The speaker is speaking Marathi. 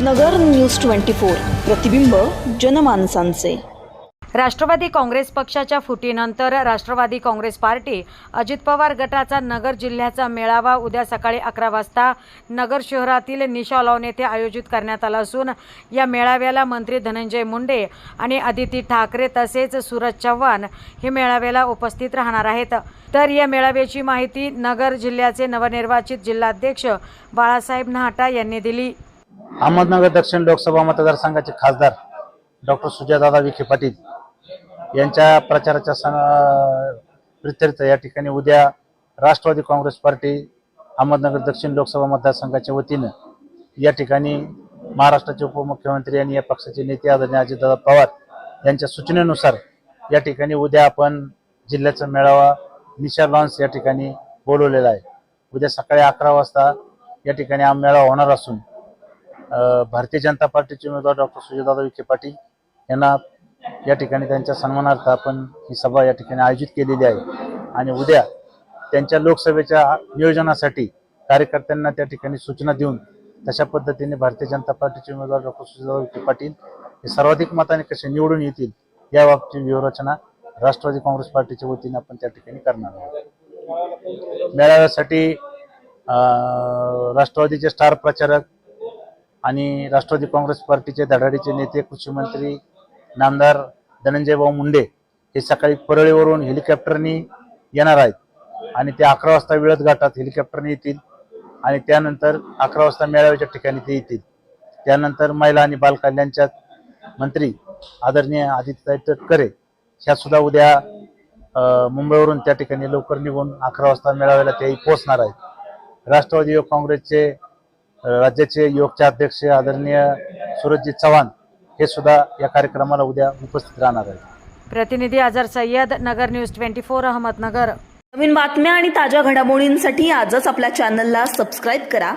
नगर न्यूज ट्वेंटी फोर. प्रतिबिंब जनमानसांचे. राष्ट्रवादी काँग्रेस पक्षाच्या फुटीनंतर राष्ट्रवादी काँग्रेस पार्टी अजित पवार गटाचा नगर जिल्ह्याचा मेळावा उद्या सकाळी अकरा वाजता नगर शहरातील निशा लॉन येथे आयोजित करण्यात आला असून या मेळाव्याला मंत्री धनंजय मुंडे आणि अदिती ठाकरे तसेच सूरज चव्हाण हे मेळाव्याला उपस्थित राहणार आहेत. तर या मेळाव्याची माहिती नगर जिल्ह्याचे नवनिर्वाचित जिल्हाध्यक्ष बाळासाहेब नाहटा यांनी दिली. अहमदनगर दक्षिण लोकसभा मतदारसंघाचे खासदार डॉक्टर सुजयदादा विखे पाटील यांच्या प्रचाराच्या सण प्रित्यर्थ या ठिकाणी उद्या राष्ट्रवादी काँग्रेस पार्टी अहमदनगर दक्षिण लोकसभा मतदारसंघाच्या वतीनं या ठिकाणी महाराष्ट्राचे उपमुख्यमंत्री आणि या पक्षाचे नेते आदरणीय अजितदादा पवार यांच्या सूचनेनुसार या ठिकाणी उद्या आपण जिल्ह्याचा मेळावा निशा लॉन्स या ठिकाणी बोलवलेला आहे. उद्या सकाळी अकरा वाजता या ठिकाणी हा मेळावा होणार असून भारतीय जनता पार्टीचे उमेदवार डॉक्टर सुजयदादा विखे पाटील यांना या ठिकाणी त्यांच्या सन्मानार्थ आपण ही सभा या ठिकाणी आयोजित केलेली आहे. आणि उद्या त्यांच्या लोकसभेच्या नियोजनासाठी कार्यकर्त्यांना त्या ठिकाणी सूचना देऊन तशा पद्धतीने भारतीय जनता पार्टीचे उमेदवार डॉक्टर सुजयदादा विखे पाटील हे सर्वाधिक मताने कसे निवडून येतील याबाबतची व्यूहरचना राष्ट्रवादी काँग्रेस पार्टीच्या वतीने आपण त्या ठिकाणी करणार आहोत. मेळाव्यासाठी राष्ट्रवादीचे स्टार प्रचारक आणि राष्ट्रवादी काँग्रेस पार्टीचे धडाडीचे नेते कृषी मंत्री नामदार धनंजय भाऊ मुंडे हे सकाळी परळीवरून हेलिकॉप्टरनी येणार आहेत. आणि ते अकरा वाजता वेळत घाटात हेलिकॉप्टरने येतील आणि त्यानंतर अकरा वाजता मेळाव्याच्या ठिकाणी ते येतील. त्यानंतर महिला आणि बालकल्याणच्या मंत्री आदरणीय आदित्यताई तटकरे ह्या सुद्धा उद्या मुंबईवरून त्या ठिकाणी लवकर निघून अकरा वाजता मेळाव्याला तेही पोहोचणार आहेत. राष्ट्रवादी काँग्रेसचे राज्याचे युवकचे अध्यक्ष आदरणीय सूरजजी चव्हाण हे सुद्धा या कार्यक्रमाला उद्या उपस्थित राहणार आहेत. प्रतिनिधी Azar Sayyad Nagar news twenty four Ahmednagar. नवीन बातम्या आणि ताज्या घडामोडींसाठी आजच आपल्या चॅनलला सबस्क्राईब करा.